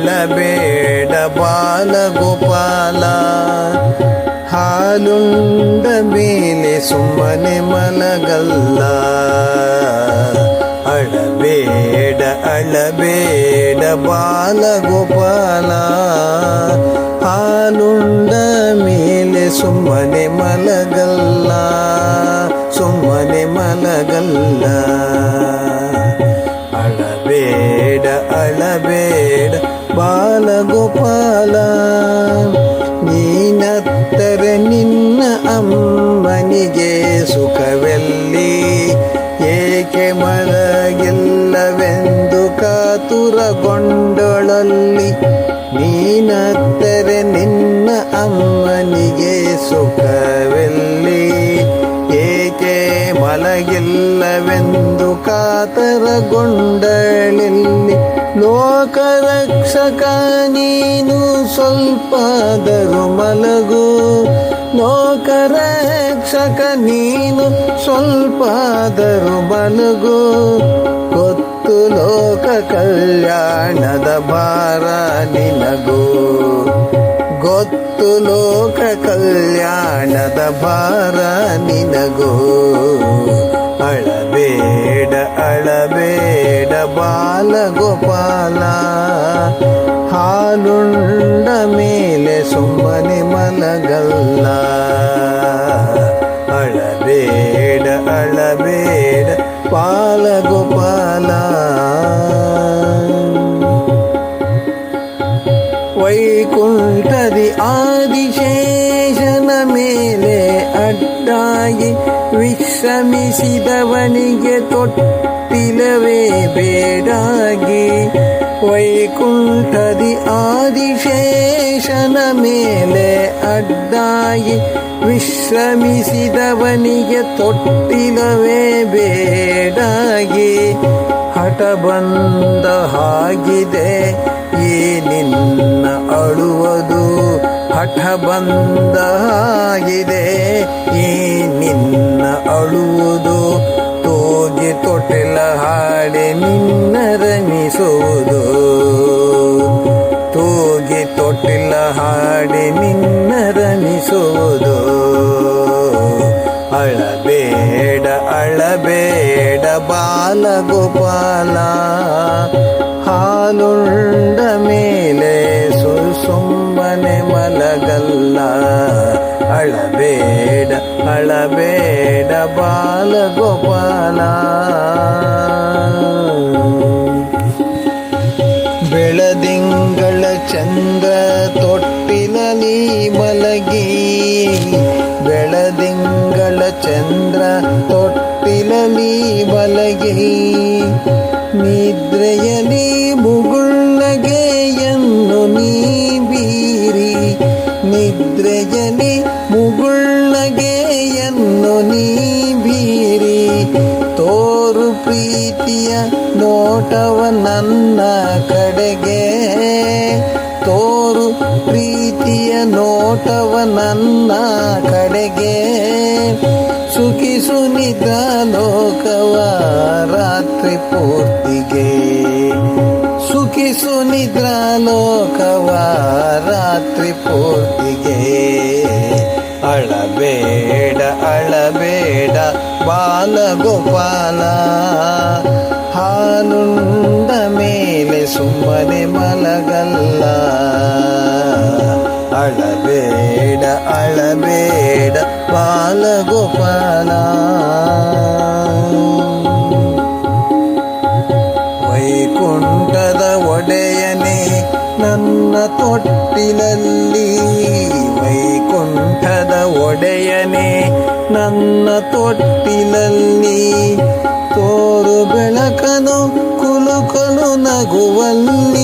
ಅಳಬೇಡ ಬಾಲಗೋಪಾಲ ಹಾಲುಂಡ ಮೇಲೆ ಸುಮ್ಮನೆ ಮಲಗಲ್ಲ. ಅಳಬೇಡ ಅಳಬೇಡ ಬಾಲಗೋಪಾಲ ಹಾಲುಂಡ ಮೇಲೆ ಸುಮ್ಮನೆ ಮಲಗಲ್ಲ ಸುಮ್ಮನೆ ಮಲಗಲ್ಲ. ಅಳಬೇಡ ಅಳಬೇಡ ಬಾಲಗೋಪಾಲ ನೀನತ್ತರೆ ನಿನ್ನ ಅಮ್ಮನಿಗೆ ಸುಖವೆಲ್ಲಿ? ಏಕೆ ಮಲಗಿಲ್ಲವೆಂದು ಕಾತುರಗೊಂಡಳಲ್ಲಿ? ನೀನತ್ತರೆ ಕಾತರಗೊಂಡಳಿಲ್ಲಿ ಲೋಕರಕ್ಷಕ ನೀನು ಸ್ವಲ್ಪದರು ಮಲಗು. ಲೋಕರಕ್ಷಕ ನೀನು ಸ್ವಲ್ಪದರು ಮಲಗು. ಗೊತ್ತು ಲೋಕ ಕಲ್ಯಾಣದ ಭಾರ ನಿನಗೂ. ಗೊತ್ತು ಲೋಕ ಕಲ್ಯಾಣದ ಭಾರ ನಿನಗೂ. ಅಳಬೇಡ ಅಳಬೇಡ ಬಾಲಗೋಪಾಲ. ಹಾಲುಂಡ ಮೇಲೆ ಸುಮ್ಮನೆ ಮಲಗಲ್ಲ. ಅಳಬೇಡ ಅಳಬೇಡ ಬಾಲಗೋಪಾಲ. ವೈಕುಂಠದಿ ಆದಿಶೇಷನ ಮೇಲೆ ಅಡ್ಡಾಗಿ ವಿಶ್ರಮಿಸಿದವನಿಗೆ ತೊಟ್ಟಿಲವೇ ಬೇಡಾಗಿ ವೈಕುಂಠದಿ ಆದಿಶೇಷನ ಮೇಲೆ ಅಡ್ಡಾಗಿ ವಿಶ್ರಮಿಸಿದವನಿಗೆ ತೊಟ್ಟಿಲವೇ ಬೇಡಾಗಿ ಹಠ ಬಂದ ಹಾಗಿದೆ, ಈ ನಿನ್ನ ಅಳುವುದು ಹಠ ಬಂದ ಹಾಗಿದೆ, ಈ ನಿನ್ನ ಅಳುವುದು ನಿನ್ನ ರಮಿಸುವುದು ತೂಗಿ ತೊಟ್ಟಿಲ್ಲ, ಹಾಡಿ ನಿನ್ನ ರಮಿಸುವುದು ಅಳಬೇಡ ಅಳಬೇಡ ಬಾಲಗೋಪಾಲ. ಹಾಲುಂಡ ಮೇಲೆ ಸುಸುಮ್ಮನೆ ಮಲಗಲ್ಲ. ಅಳಬೇಡ ಅಳಬೇಡ ಬಾಲಗೋಪಾಲ. ಬೆಳದಿಂಗಳ ಚಂದ್ರ ತೊಟ್ಟಿಲಲಿ ಮಲಗಿ ನಿದ್ರೆಯಲಿ ಮುಗುಳ್ನಗೆಯನ್ನು ನೀ ಬೀರಿ ನಿದ್ರೆಯಲಿ ಮುಗುಳ್ನಗೆಯನ್ನು ನೀ ಬೀರಿ ತೋರು ಪ್ರೀತಿಯ ನೋಟವ ನನ್ನ ಕಡೆಗೆ ತೋರು ಪ್ರೀತಿಯ ನೋಟವ ನನ್ನ ಕಡೆಗೆ. ಸುಖಿ ನಿದ್ರಾ ಲೋಕವ ರಾತ್ರಿ ಪೂರ್ತಿಗೆ. ಸುಖಿ ನಿದ್ರಾ ಲೋಕವ ರಾತ್ರಿ ಪೂರ್ತಿಗೆ. ಅಳಬೇಡ ಅಳಬೇಡ ಬಾಲಗೋಪಾಲ. ಹಾಲುಂಡ ಮೇಲೆ ಸುಮ್ಮನೆ ಮಲಗಲ್ಲ. ಅಳಬೇಡ ಅಳಬೇಡ ಬಾಲಗೋಪಾಲ. ವೈಕುಂಠದ ಒಡೆಯನೇ ನನ್ನ ತೊಟ್ಟಿಲಲ್ಲಿ ಒಡೆಯನೇ. ನನ್ನ ತೊಟ್ಟಿಲಲ್ಲಿ ತೋರು ಬೆಳಕನು ಕುಲುಕಲು ನಗುವಲ್ಲಿ.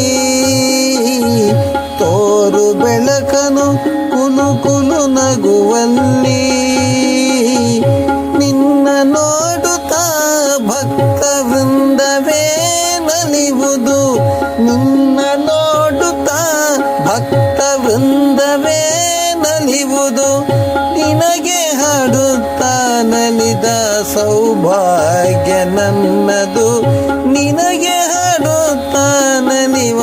ನಲಿವುದು. ನಿನಗೆ ಹಾಡುತ್ತ ನಲಿದ ಸೌಭಾಗ್ಯ ನನ್ನದು. ನಿನಗೆ ಹಾಡುತ್ತ ನಲಿವ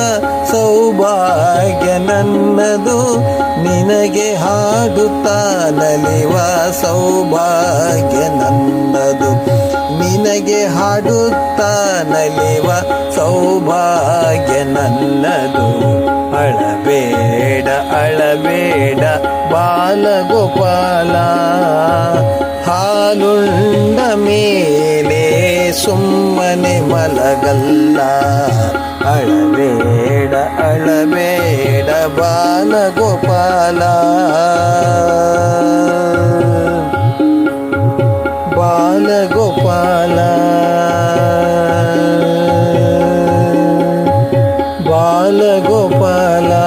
ಸೌಭಾಗ್ಯ ನನ್ನದು. ನಿನಗೆ ಹಾಡುತ್ತ ನಲಿವ ಸೌಭಾಗ್ಯ ನನ್ನದು. ನಿನಗೆ ಹಾಡುತ್ತ ನಲಿವ ಸೌಭಾಗ್ಯ ನನ್ನದು. ಅಳಬೇಡ ಅಳಬೇಡ, ಬಾಲಗೋಪಾಲ. ಹಾಲುಂಡ ಮೇಲೆ ಸುಮ್ಮನೆ ಮಲಗಲ್ಲ. ಅಳಬೇಡ ಅಳಬೇಡ, ಬಾಲಗೋಪಾಲ. গোপালা